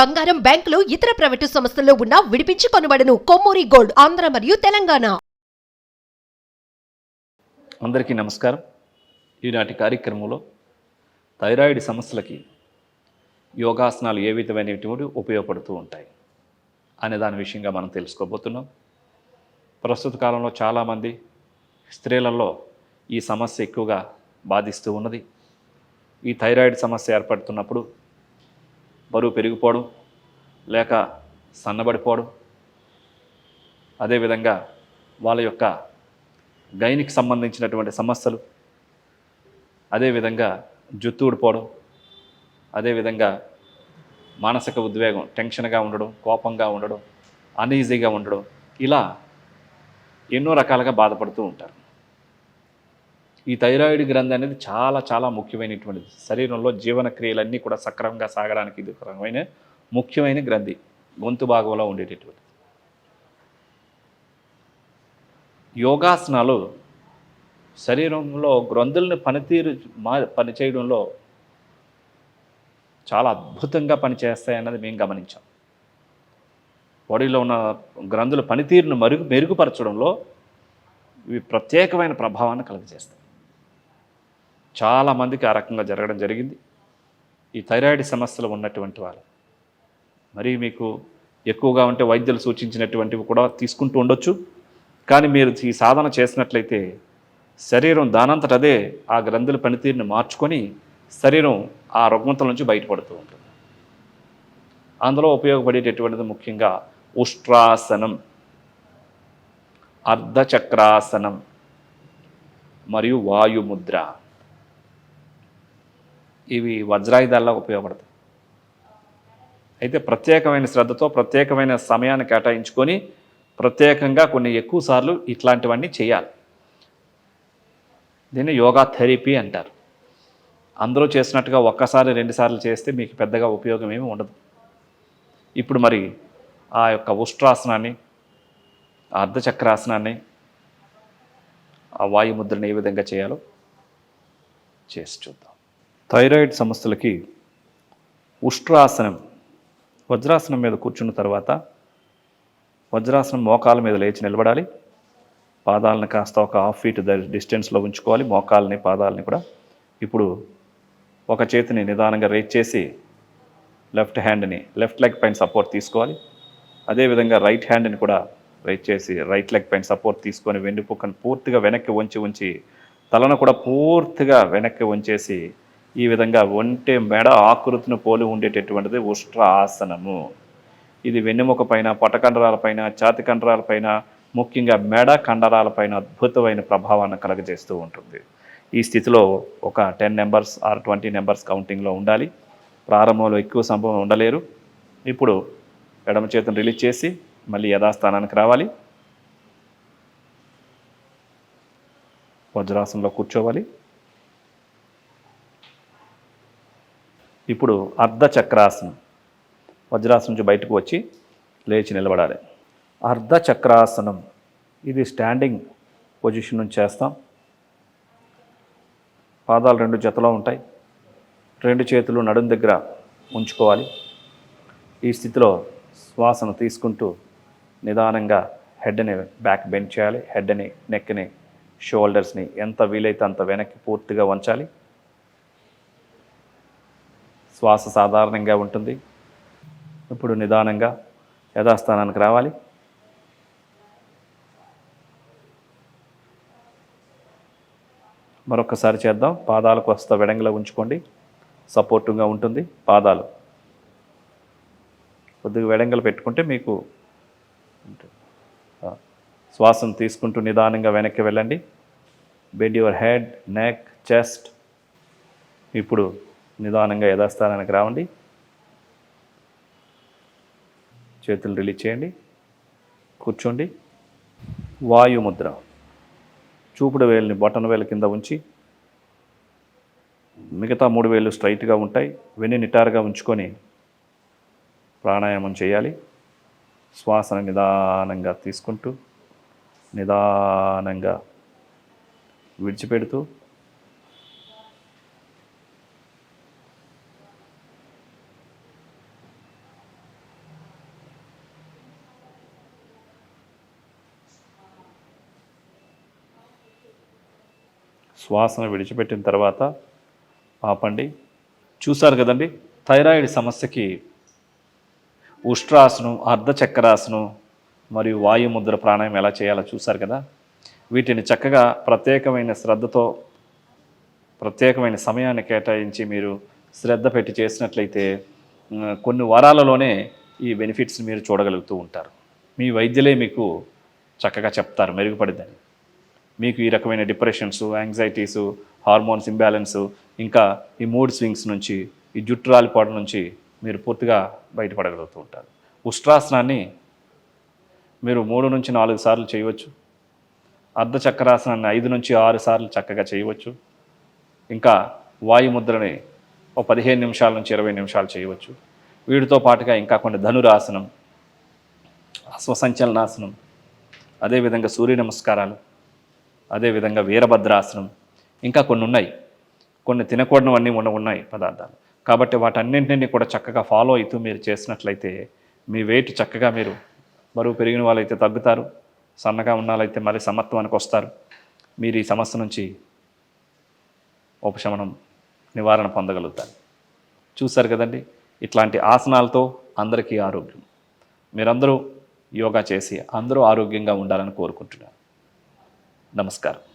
బంగారం బ్యాంకులు ఇతర ప్రైవేటు సంస్థల్లో ఉన్న విడిపించి కొనబడను. కొమ్మూరి గోల్డ్ ఆంధ్ర మరియు తెలంగాణ. అందరికీ నమస్కారం. ఈనాటి కార్యక్రమంలో థైరాయిడ్ సమస్యలకి యోగాసనాలు ఏ విధమైనటువంటి ఉపయోగపడుతూ ఉంటాయి అనే దాని విషయంగా మనం తెలుసుకోబోతున్నాం. ప్రస్తుత కాలంలో చాలామంది స్త్రీలలో ఈ సమస్య ఎక్కువగా బాధిస్తూ ఉన్నది. ఈ థైరాయిడ్ సమస్య ఏర్పడుతున్నప్పుడు బరువు పెరిగిపోవడం లేక సన్నబడిపోవడం. అదేవిధంగా వాళ్ళ యొక్క గైనికి సంబంధించినటువంటి సమస్యలు. అదేవిధంగా జుత్తు ఊడిపోవడం. అదేవిధంగా మానసిక ఉద్వేగం టెన్షన్గా ఉండడం కోపంగా ఉండడం అన్ఈజీగా ఉండడం. ఇలా ఎన్నో రకాలుగా బాధపడుతూ ఉంటారు. ఈ థైరాయిడ్ గ్రంథి అనేది చాలా చాలా ముఖ్యమైనటువంటిది. శరీరంలో జీవనక్రియలన్నీ కూడా సక్రమంగా సాగడానికి ఇది ఒక రకమైన ముఖ్యమైన గ్రంథి. గొంతు భాగంలో ఉండేటటువంటిది. యోగాసనాలు శరీరంలో గ్రంథులను పనితీరు మా పనిచేయడంలో చాలా అద్భుతంగా పనిచేస్తాయన్నది మేము గమనించాం. బాడీలో ఉన్న గ్రంథుల పనితీరును మరుగు మెరుగుపరచడంలో ఇవి ప్రత్యేకమైన ప్రభావాన్ని కలుగజేస్తాయి. చాలామందికి ఆ రకంగా జరగడం జరిగింది. ఈ థైరాయిడ్ సమస్యలు ఉన్నటువంటి వాళ్ళు మరి మీకు ఎక్కువగా ఉంటే వైద్యులు సూచించినటువంటివి కూడా తీసుకుంటూ ఉండొచ్చు. కానీ మీరు ఈ సాధన చేసినట్లయితే శరీరం దానంతట అదే ఆ గ్రంథుల పనితీరుని మార్చుకొని శరీరం ఆ రుగ్మతల నుంచి బయటపడుతూ ఉంటుంది. అందులో ఉపయోగపడేటటువంటిది ముఖ్యంగా ఉష్ట్రాసనం అర్ధచక్రాసనం మరియు వాయుముద్ర. ఇవి వజ్రాయుధాల్లో ఉపయోగపడతాయి. అయితే ప్రత్యేకమైన శ్రద్ధతో ప్రత్యేకమైన సమయాన్ని కేటాయించుకొని ప్రత్యేకంగా కొన్ని ఎక్కువ సార్లు ఇట్లాంటివన్నీ చేయాలి. దీన్ని యోగా థెరపీ అంటారు. అందరూ చేసినట్టుగా ఒక్కసారి రెండుసార్లు చేస్తే మీకు పెద్దగా ఉపయోగం ఏమి ఉండదు. ఇప్పుడు మరి ఆ యొక్క ఉష్ట్రాసనాన్ని అర్ధచక్రాసనాన్ని ఆ వాయుముద్రని ఏ విధంగా చేయాలో చేసి చూద్దాం. థైరాయిడ్ సమస్యలకి ఉష్ట్రాసనం వజ్రాసనం మీద కూర్చున్న తర్వాత వజ్రాసనం మోకాల మీద లేచి నిలబడాలి. పాదాలను కాస్త ఒక హాఫ్ ఫీట్ డిస్టెన్స్లో ఉంచుకోవాలి. మోకాలని పాదాలని కూడా ఇప్పుడు ఒక చేతిని నిదానంగా రేట్ చేసి లెఫ్ట్ హ్యాండ్ని లెఫ్ట్ లెగ్ పైన సపోర్ట్ తీసుకోవాలి. అదేవిధంగా రైట్ హ్యాండ్ని కూడా రైట్ చేసి రైట్ లెగ్ పైన సపోర్ట్ తీసుకొని వెన్నుపుక్కను పూర్తిగా వెనక్కి వంచి ఉంచి తలను కూడా పూర్తిగా వెనక్కి వంచేసి ఈ విధంగా ఒంటె మెడ ఆకృతిని పోలి ఉండేటటువంటిది ఉష్ట్ర ఆసనము ఇది వెన్నెముక పైన పొటకండరాలపైన ఛాతి కండరాలపైన ముఖ్యంగా మెడ కండరాలపైన అద్భుతమైన ప్రభావాన్ని కలగజేస్తూ ఉంటుంది. ఈ స్థితిలో ఒక ten numbers or twenty numbers కౌంటింగ్లో ఉండాలి. ప్రారంభంలో ఎక్కువ సంభవం ఉండలేరు. ఇప్పుడు ఎడమ చేతిని రిలీజ్ చేసి మళ్ళీ యథాస్థానానికి రావాలి. వజ్రాసనంలో కూర్చోవాలి. ఇప్పుడు అర్ధచక్రాసనం. వజ్రాసనం నుంచి బయటకు వచ్చి లేచి నిలబడాలి. అర్ధచక్రాసనం. ఇది స్టాండింగ్ పొజిషన్ నుంచి చేస్తాం. పాదాలు రెండు జతలో ఉంటాయి. రెండు చేతులు నడుం దగ్గర ఉంచుకోవాలి. ఈ స్థితిలో శ్వాసను తీసుకుంటూ నిదానంగా హెడ్ని బ్యాక్ బెండ్ చేయాలి. హెడ్ని నెక్ని షోల్డర్స్ని ఎంత వీలైతే అంత వెనక్కి పూర్తిగా వంచాలి. శ్వాస సాధారణంగా ఉంటుంది. ఇప్పుడు నిదానంగా యథాస్థానానికి రావాలి. మరొకసారి చేద్దాం. పాదాలకు వస్తా వెడంగిలో ఉంచుకోండి. సపోర్టివ్గా ఉంటుంది. పాదాలు కొద్దిగా వెడంగలు పెట్టుకుంటే మీకు శ్వాసం శ్వాసను తీసుకుంటూ నిదానంగా వెనక్కి వెళ్ళండి. Bend your head neck chest ఇప్పుడు నిదానంగా యథాస్థానానికి రావండి. చేతులు రిలీజ్ చేయండి. కూర్చోండి. వాయుముద్ర. చూపుడు వేలుని బొటన వేల కింద ఉంచి మిగతా మూడు వేలు స్ట్రైట్గా ఉంటాయి. వెన్ను నిటారుగా ఉంచుకొని ప్రాణాయామం చేయాలి. శ్వాసను నిదానంగా తీసుకుంటూ నిదానంగా విడిచిపెడుతూ శ్వాసను విడిచిపెట్టిన తర్వాత ఆపండి. చూశారు కదండి థైరాయిడ్ సమస్యకి ఉష్ట్రాసనం అర్ధచక్రాసనం మరియు వాయుముద్ర ప్రాణాయం ఎలా చేయాలో చూశారు కదా. వీటిని చక్కగా ప్రత్యేకమైన శ్రద్ధతో ప్రత్యేకమైన సమయాన్ని కేటాయించి మీరు శ్రద్ధ పెట్టి చేసినట్లయితే కొన్ని వారాలలోనే ఈ బెనిఫిట్స్ మీరు చూడగలుగుతూ ఉంటారు. మీ వైద్యులే మీకు చక్కగా చెప్తారు మెరుగుపడిద్దని మీకు ఈ రకమైన డిప్రెషన్స్ యాంగ్జైటీస్ హార్మోన్స్ ఇంబ్యాలెన్స్ ఇంకా ఈ మూడ్ స్వింగ్స్ నుంచి ఈ జుట్టు రాలిపోవడం నుంచి మీరు పూర్తిగా బయటపడగలుగుతూ ఉంటారు. ఉష్ట్రాసనాన్ని మీరు మూడు నుంచి నాలుగు సార్లు చేయవచ్చు. అర్ధచక్రాసనాన్ని ఐదు నుంచి ఆరు సార్లు చక్కగా చేయవచ్చు. ఇంకా వాయుముద్రని ఒక పదిహేను నిమిషాల నుంచి ఇరవై నిమిషాలు చేయవచ్చు. వీటితో పాటుగా ఇంకా కొన్ని ధనురాసనం అశ్వసంచలనాసనం అదేవిధంగా సూర్య నమస్కారాలు అదేవిధంగా వీరభద్రాసనం ఇంకా కొన్ని ఉన్నాయి కొన్ని తినకూడనివన్నీ ఉన్న ఉన్నాయి పదార్థాలు. కాబట్టి వాటన్నింటినీ కూడా చక్కగా ఫాలో అవుతూ మీరు చేసినట్లయితే మీ వెయిట్ చక్కగా మీరు బరువు పెరిగిన వాళ్ళైతే తగ్గుతారు సన్నగా ఉన్న వాళ్ళైతే మళ్ళీ సమత్వానికి వస్తారు. మీరు ఈ సమస్య నుంచి ఉపశమనం నివారణ పొందగలుగుతారు. చూశారు కదండి? ఇట్లాంటి ఆసనాలతో అందరికీ ఆరోగ్యం. మీరందరూ యోగా చేసి అందరూ ఆరోగ్యంగా ఉండాలని కోరుకుంటున్నాను. నమస్కారం.